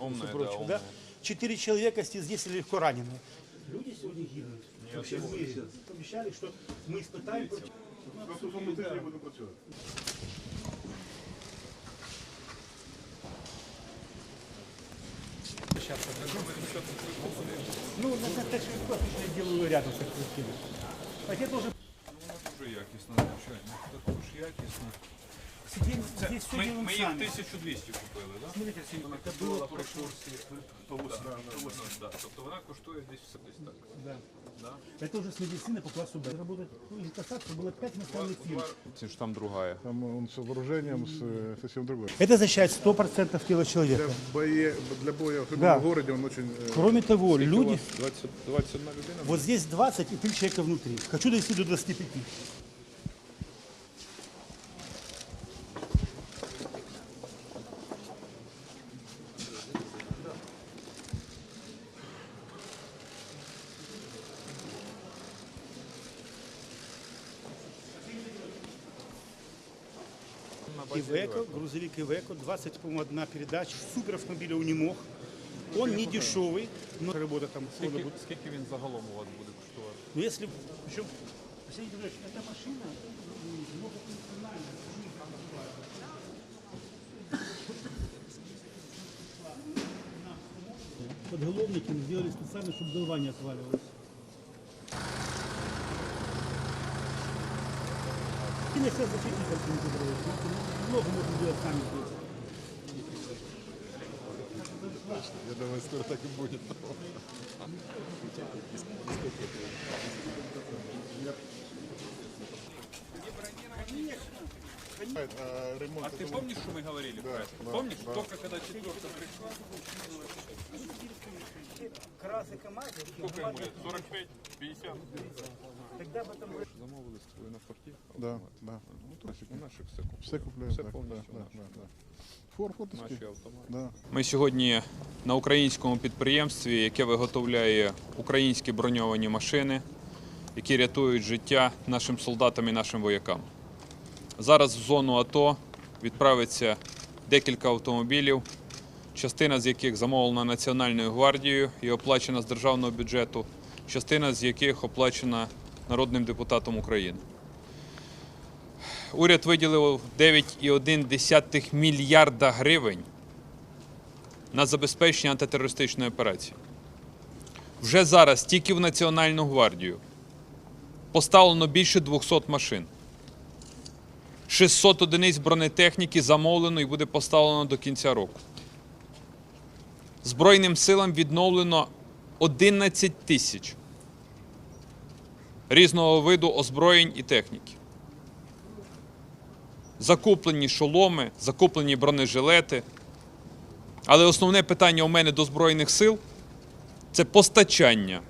Умные, да, прочего, да? Четыре человека здесь легко ранены. Люди сегодня гибнут. Обещали, что мы испытаем... Ну, на контактный я делаю рядом с картиной. А где тоже... Ну, это уже якісно, звичайно. Ну, ну, Також якісно. сидим здесь все Ми, делаем ми їх сами. 1200 купили, так? Смотрите, Вона это было коштувала при курсі по 8. Да. Тобто вона коштує десь все десь так. Да. Да? Это уже с медицины по классу Б. Работать ну, инкассация было 5 иностранных фирм. Це ж там другая. Там он с вооружением с, э, совсем другой. Это защищает 100% тела человека. Для, бое, для боя, особенно Да. в городе, он очень... э, Кроме того, люди, 20, 21 людина? вот здесь 20 и 3 человека внутри. Хочу довести до 25. Ивеко, грузовик Ивеко, 20, по-моему, одна передача. Супер автомобиль «Унимог». Он не дешевый, но работа там сложно Скільки, будет. скільки він загалом у вас буде коштувати? Но если, причем, Василий Петрович, эта машина м, многофункциональная. Подголовники мы сделали специально, чтобы голова не отваливалась. И на сейчас защитник Василий Петрович. Ну, Много можно делать сами здесь. Я думаю, скоро так и будет. А, ремонт А ты помнишь, что мы говорили про это? Помнишь, только когда четверка пришла, Красы КамАЗы, сколько ему лет? 45, 50? тогда об этом Замовили свою на форті. Да, да. Ну, то у наших все купили. Все купляют. Все так, повністю да, наше. да, да, да. Фор фотовський? Наші автомати. Да. Ми сьогодні на українському підприємстві, яке виготовляє українські броньовані машини, які рятують життя нашим солдатам і нашим воякам. Зараз в зону АТО відправиться декілька автомобілів, частина з яких замовлена Національною гвардією і оплачена з державного бюджету, частина з яких оплачена народним депутатом України. Уряд виділив 9,1 мільярда гривень на забезпечення антитерористичної операції. Вже зараз тільки в Національну гвардію поставлено більше 200 машин. 600 одиниць бронетехніки замовлено і буде поставлено до кінця року. Збройним силам відновлено 11 тисяч різного виду озброєнь і техніки. Закуплені шоломи, закуплені бронежилети. Але основне питання у мене до Збройних сил це постачання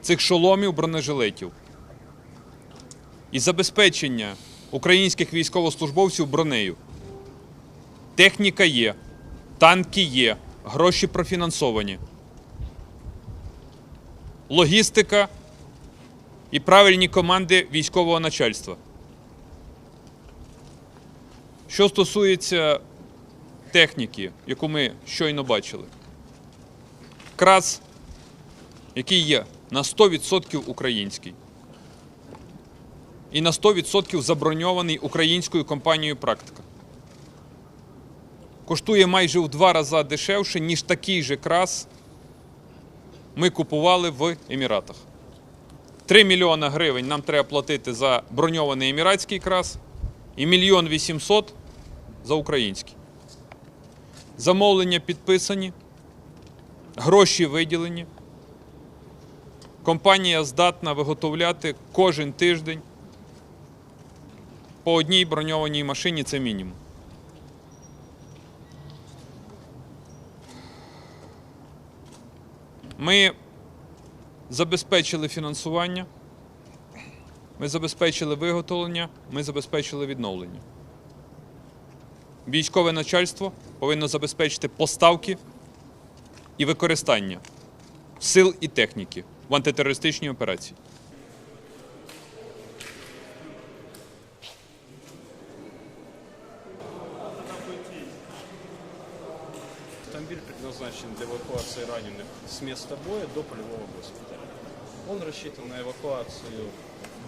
цих шоломів бронежилетів і забезпечення українських військовослужбовців бронею. Техніка є, танки є, гроші профінансовані. Логістика і правильні команди військового начальства. Що стосується техніки, яку ми щойно бачили, крас, який є на 100% український і на 100% заброньований українською компанією Практика. Коштує майже в два рази дешевше, ніж такий же крас ми купували в Еміратах. 3 мільйона гривень нам треба платити за броньований еміратський крас і мільйон 800 за український. Замовлення підписані, гроші виділені. Компанія здатна виготовляти кожен тиждень по одній броньованій машині це мінімум. Ми забезпечили фінансування, ми забезпечили виготовлення, ми забезпечили відновлення. Військове начальство повинно забезпечити поставки і використання сил і техніки в антитерористичній операції. Предназначен для эвакуации раненых с места боя до полевого госпиталя. Он рассчитан на эвакуацию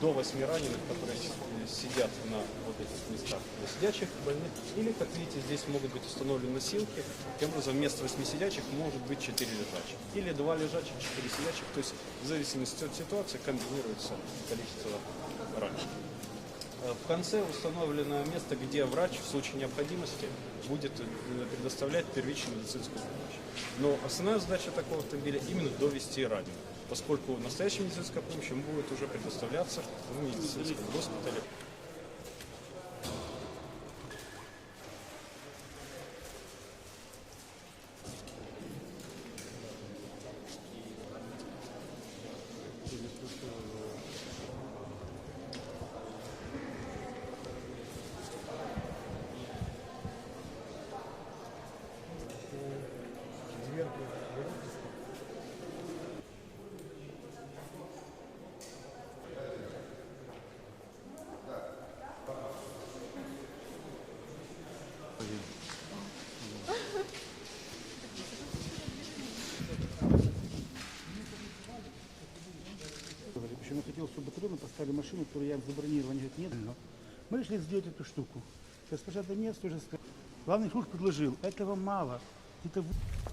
до 8 раненых, которые сидят на вот этих местах для сидячих больных. Или, как видите, здесь могут быть установлены носилки. Таким образом, вместо 8 сидячих может быть 4 лежачих. Или 2 лежачих, 4 сидячих. То есть, в зависимости от ситуации, комбинируется количество раненых. Э, В конце установлено место, где врач в случае необходимости будет э, предоставлять первичную медицинскую помощь. Но основная задача такого автомобиля именно довести раненых, поскольку настоящая медицинская помощь ему будет уже предоставляться в медицинском госпитале. Еще я хотел, чтобы батальоны поставили машину, которую я им забронировал. Они говорят, нет, но мы решили сделать эту штуку. Госпожа Донец тоже сказала. Главный фур предложил, этого мало. Где-то в-